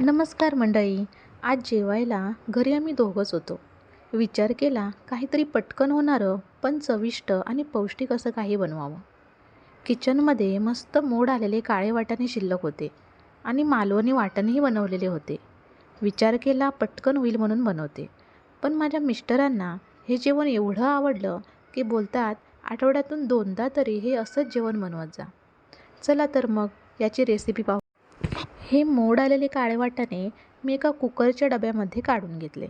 नमस्कार मंडळी. आज जेवायला घरी आम्ही दोघंच होतो. विचार केला काहीतरी पटकन होणारं पण चविष्ट आणि पौष्टिक असं काही बनवावं. किचनमध्ये मस्त मोड आलेले काळे वाटाणे शिल्लक होते आणि मालवणी वाटणही बनवलेले होते. विचार केला पटकन होईल म्हणून बनवते. पण माझ्या मिस्टरांना हे जेवण एवढं आवडलं की बोलतात आठवड्यातून दोनदा तरी हे असंच जेवण बनवत जा. चला तर मग याची रेसिपी पाहू. हे मोड आलेले काळे वाटाणे मी एका कुकरच्या डब्यामध्ये काढून घेतले.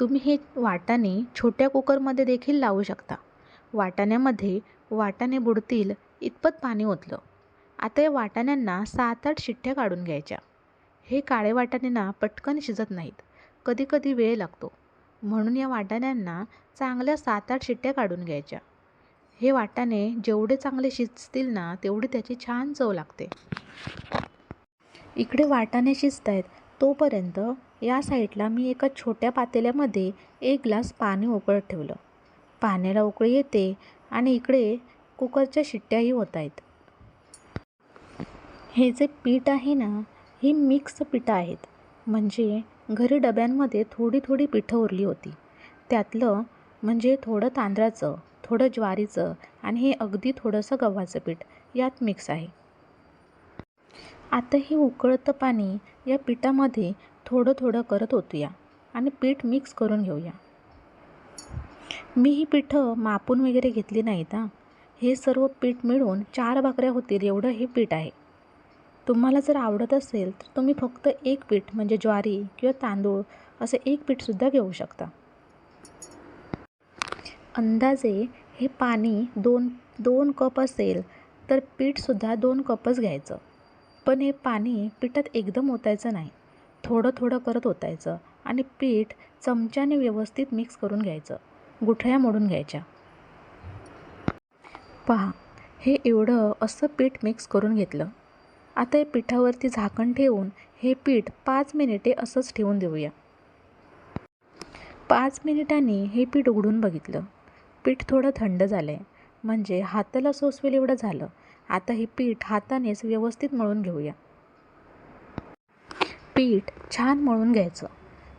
तुम्ही हे वाटाणे छोट्या कुकरमध्ये देखील लावू शकता. वाटाण्यामध्ये वाटाणे बुडतील इतपत पाणी ओतलं. आता या वाटाण्यांना सात आठ शिट्ट्या काढून घ्यायच्या. हे काळे वाटाणे ना पटकन शिजत नाहीत. कधीकधी वेळ लागतो. म्हणून या वाटाण्यांना चांगल्या सात आठ शिट्ट्या काढून घ्यायच्या. हे वाटाणे जेवढे चांगले शिजतील ना तेवढी त्याची छान चव लागते. इकडे वाटाणे शिजत आहेत तोपर्यंत या साईडला मी एका छोट्या पातेल्यामध्ये एक ग्लास पाणी उकळत ठेवलं. पाण्याला उकळी येते आणि इकडे कुकरच्या शिट्ट्याही होत आहेत हे जे पीठ आहे ना ही मिक्स पिठं आहेत. म्हणजे घरी डब्यांमध्ये थोडी थोडी पिठं उरली होती. त्यातलं म्हणजे थोडं तांदळाचं थोडं ज्वारीचं आणि हे अगदी थोडंसं गव्हाचं पीठ यात मिक्स आहे. आता हे उकळतं पाणी या पिठामध्ये थोडं थोडं करत ओतूया आणि पीठ मिक्स करून घेऊया. मी ही पिठं मापून वगैरे घेतली नाहीत हां. हे सर्व पीठ मिळून चार भाकऱ्या होतील एवढं हे पीठ आहे. तुम्हाला जर आवडत असेल तर तुम्ही फक्त एक पीठ म्हणजे ज्वारी किंवा तांदूळ असं एक पीठसुद्धा घेऊ शकता. अंदाजे हे पाणी दोन दोन कप असेल तर पीठसुद्धा दोन कपच घ्यायचं. पण हे पाणी पिठात एकदम ओतायचं नाही. थोडं थोडं करत ओतायचं आणि पीठ चमच्याने व्यवस्थित मिक्स करून घ्यायचं. गुठळ्या मोडून घ्यायच्या. पहा हे एवढं असं पीठ मिक्स करून घेतलं. आता हे पिठावरती झाकण ठेवून हे पीठ पाच मिनिटे असंच ठेवून देऊया. पाच मिनिटांनी हे पीठ उघडून बघितलं. पीठ थोडं थंड झालं आहे म्हणजे हाताला सोसवेल एवढं झालं. आता हे पीठ हातानेच व्यवस्थित मळून घेऊया. पीठ छान मळून घ्यायचं.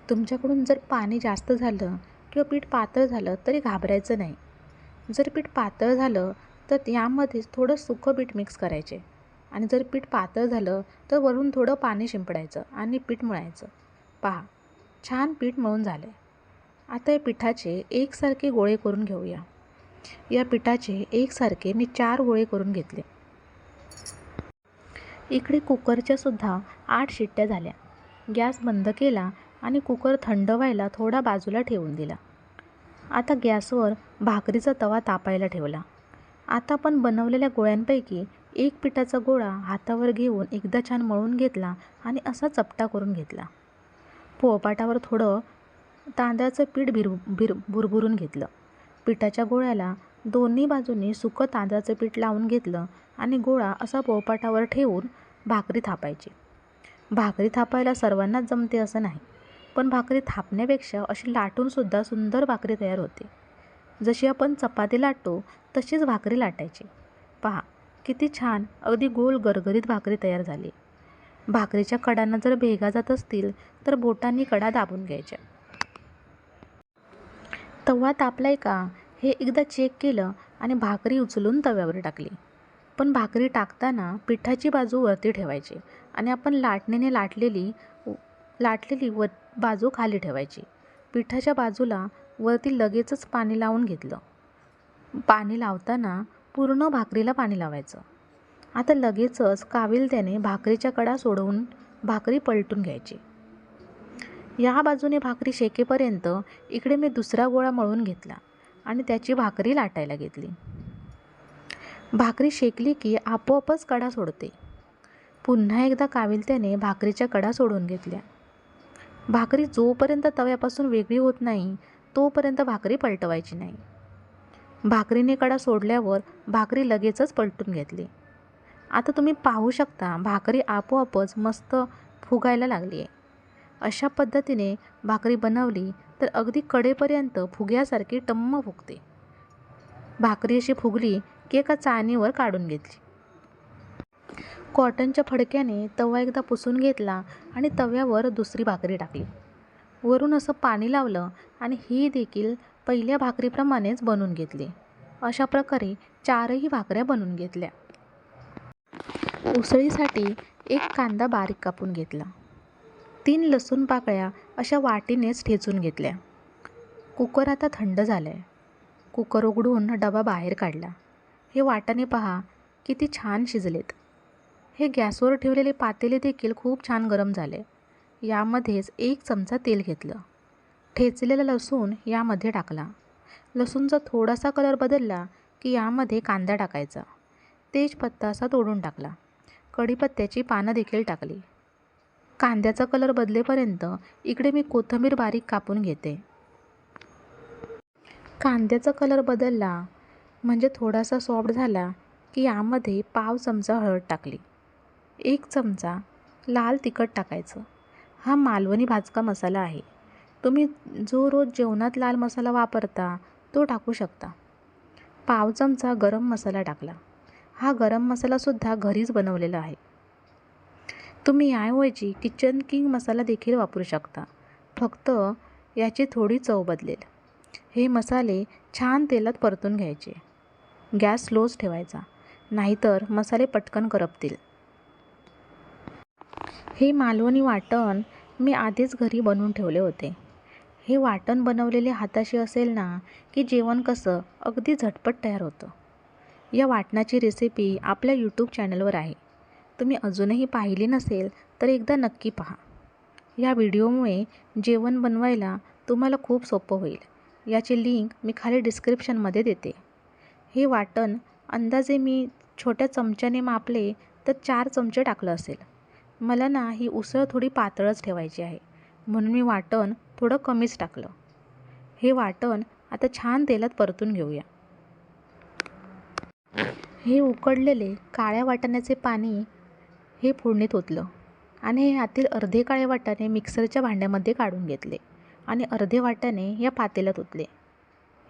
तुमच्याकडून जर पाणी जास्त झालं किंवा पीठ पातळ झालं तरी घाबरायचं नाही. जर पीठ पातळ झालं तर यामध्येच थोडं सुकं पीठ मिक्स करायचे. आणि जर पीठ पातळ झालं तर वरून थोडं पाणी शिंपडायचं आणि पीठ मळायचं. पहा छान पीठ मळून झालं आहे आता या पिठाचे एकसारखे गोळे करून घेऊया. या पिठाचे एकसारखे मी चार गोळे करून घेतले. इकडे कुकरच्या सुद्धा आठ शिट्ट्या झाल्या. गॅस बंद केला आणि कुकर थंड व्हायला थोडा बाजूला ठेवून दिला. आता गॅसवर भाकरीचा तवा तापायला ठेवला. आता आपण बनवलेल्या गोळ्यांपैकी एक पिठाचा गोळा हातावर घेऊन एकदा छान मळून घेतला आणि असा चपटा करून घेतला. पोळपाटावर थोडं तांदळाचं पीठ भिर भिर भुरभुरून घेतलं. पिठाच्या गोळ्याला दोन्ही बाजूनी सुकं तांदळाचं पीठ लावून घेतलं आणि गोळा असा पोळपाटावर ठेवून भाकरी थापायची. भाकरी थापायला सर्वांनाच जमते असं नाही पण भाकरी थापण्यापेक्षा अशी लाटूनसुद्धा सुंदर भाकरी तयार होते. जशी आपण चपाती लाटतो तशीच भाकरी लाटायची. पहा किती छान अगदी गोल गरगरीत भाकरी तयार झाली. भाकरीच्या कडांना जर भेगा जात असतील तर बोटांनी कडा दाबून घ्यायच्या. तवा तापलाय का? हे एकदा चेक केलं आणि भाकरी उचलून तव्यावर टाकली. पण भाकरी टाकताना पिठाची बाजू वरती ठेवायची आणि आपण लाटणीने लाटलेली लाटलेली व बाजू खाली ठेवायची. पिठाच्या बाजूला वरती लगेचच पाणी लावून घेतलं. पाणी लावताना पूर्ण भाकरीला पाणी लावायचं. आता लगेचच काविलत्याने भाकरीच्या कडा सोडवून भाकरी पलटून घ्यायची. या बाजूने भाकरी शेकेपर्यंत इकडे मी दुसरा गोळा मळून घेतला. आणि त्याची भाकरी लाटायला घेतली. भाकरी शेकली की आपोआपच कडा सोडते. पुन्हा एकदा काविलत्याने भाकरीच्या कडा सोडून घेतल्या. भाकरी जोपर्यंत तव्यापासून वेगळी होत नाही तोपर्यंत भाकरी पलटवायची नाही. भाकरीने कडा सोडल्यावर भाकरी लगेचच पलटून घेतली. आता तुम्ही पाहू शकता भाकरी आपोआपच मस्त फुगायला लागली आहे अशा पद्धतीने भाकरी बनवली तर अगदी कडेपर्यंत फुग्यासारखी टम्म फुगते. भाकरी अशी फुगली की एका चाळणीवर काढून घेतली. कॉटनच्या फडक्याने तवा एकदा पुसून घेतला आणि तव्यावर दुसरी भाकरी टाकली. वरून असं पाणी लावलं आणि ही देखील पहिल्या भाकरीप्रमाणेच बनवून घेतली. अशा प्रकारे चारही भाकऱ्या बनवून घेतल्या. उसळीसाठी एक कांदा बारीक कापून घेतला. तीन लसूण पाकळ्या अशा वाटीनेच ठेचून घेतल्या. कुकर आता थंड झालं आहे कुकर उघडून डबा बाहेर काढला. हे वाटाने पहा किती छान शिजलेत. हे गॅसवर ठेवलेले पातेले देखील खूप छान गरम झाले. यामध्येच एक चमचा तेल घेतलं. ठेचलेला लसूण यामध्ये टाकला. लसूणचा थोडासा कलर बदलला की यामध्ये कांदा टाकायचा. तेजपत्ता असा तोडून टाकला. कढीपत्त्याची पानं देखील टाकली. कांद्याचा कलर बदलेपर्यंत इकडे मी कोथिंबीर बारीक कापून घेते. कांद्याचा कलर बदलला म्हणजे थोडासा सॉफ्ट झाला की यामध्ये पाव चमचा हळद टाकली. एक चमचा लाल तिखट टाकायचं. हा मालवणी भाजका मसाला आहे. तुम्ही जो रोज जेवणात लाल मसाला वापरता तो टाकू शकता. पाव चमचा गरम मसाला टाकला. हा गरम मसालासुद्धा घरीच बनवलेला आहे. तुम्ही याऐवजी किचन किंग मसाला देखील वापरू शकता. फक्त याची थोडी चव बदलेल. हे मसाले छान तेलात परतून घ्यायचे. गॅस स्लोच ठेवायचा. नाहीतर मसाले पटकन करपतील. हे मालवणी वाटण मी आधीच घरी बनवून ठेवले होते. हे वाटण बनवलेले हाताशी असेल ना की जेवण कसं अगदी झटपट तयार होतं. या वाटणाची रेसिपी आपल्या यूट्यूब चॅनलवर आहे. तुम्ही अजूनही पाहिली नसेल तर एकदा नक्की पहा. या व्हिडिओमुळे जेवण बनवायला तुम्हाला खूप सोपं होईल. याची लिंक मी खाली डिस्क्रिप्शनमध्ये देते. हे वाटण अंदाजे मी छोट्या चमच्याने मापले तर चार चमचे टाकलं असेल. मला ना ही उसळ थोडी पातळच ठेवायची आहे. म्हणून मी वाटण थोडं कमीच टाकलं. हे वाटण आता छान तेलात परतून घेऊया. हे उकडलेले काळ्या वाटाण्याचे पाणी हे फोडणीत ओतलं आणि हे आतील अर्धे काळे वाटाणे मिक्सरच्या भांड्यामध्ये काढून घेतले आणि अर्धे वाटाणे या पातेल्यात ओतले.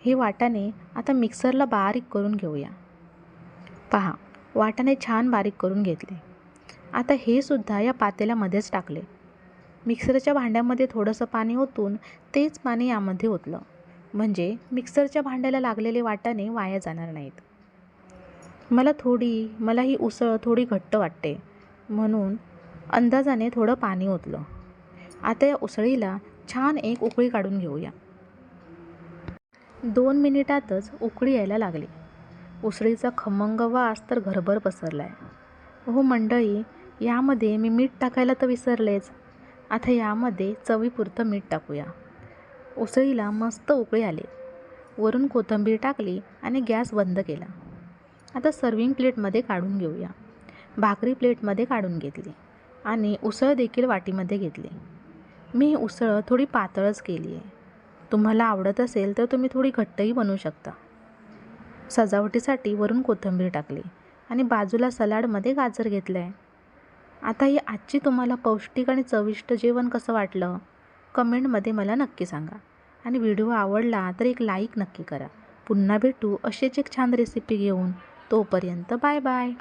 हे वाटाणे आता मिक्सरला बारीक करून घेऊया. पहा वाटाणे छान बारीक करून घेतले. आता हे सुद्धा या पातेल्यामध्येच टाकले. मिक्सरच्या भांड्यामध्ये थोडंसं पाणी ओतून तेच पाणी यामध्ये ओतलं. म्हणजे मिक्सरच्या भांड्याला लागलेले वाटाणे वाया जाणार नाहीत. मला थोडी मला ही उसळ थोडी घट्ट वाटते. म्हणून अंदाजाने थोडं पाणी ओतलं. आता या उसळीला छान एक उकळी काढून घेऊया. दोन मिनिटातच उकळी यायला लागली. उसळीचा खमंग वास तर घरभर पसरला आहे हो मंडळी यामध्ये मी मीठ टाकायला तर विसरलेच. आता यामध्ये चवीपुरतं मीठ टाकूया. उसळीला मस्त उकळी आली. वरून कोथिंबीर टाकली आणि गॅस बंद केला. आता सर्विंग प्लेटमध्ये काढून घेऊया. भाकरी प्लेटमध्ये काढून घेतली आणि उसळ देखील वाटीमध्ये घेतली. मी उसळ थोडी पातळच केली आहे. तुम्हाला आवडत असेल तर तुम्ही थोडी घट्टही बनवू शकता. सजावटीसाठी वरून कोथिंबीर टाकली आणि बाजूला सलाडमध्ये गाजर घेतलं आहे आता ही आजची तुम्हाला पौष्टिक आणि चविष्ट जेवण कसं वाटलं? कमेंटमध्ये मला नक्की सांगा. आणि व्हिडिओ आवडला तर एक लाईक नक्की करा. पुन्हा भेटू अशीच एक छान रेसिपी घेऊन. तोपर्यंत बाय बाय.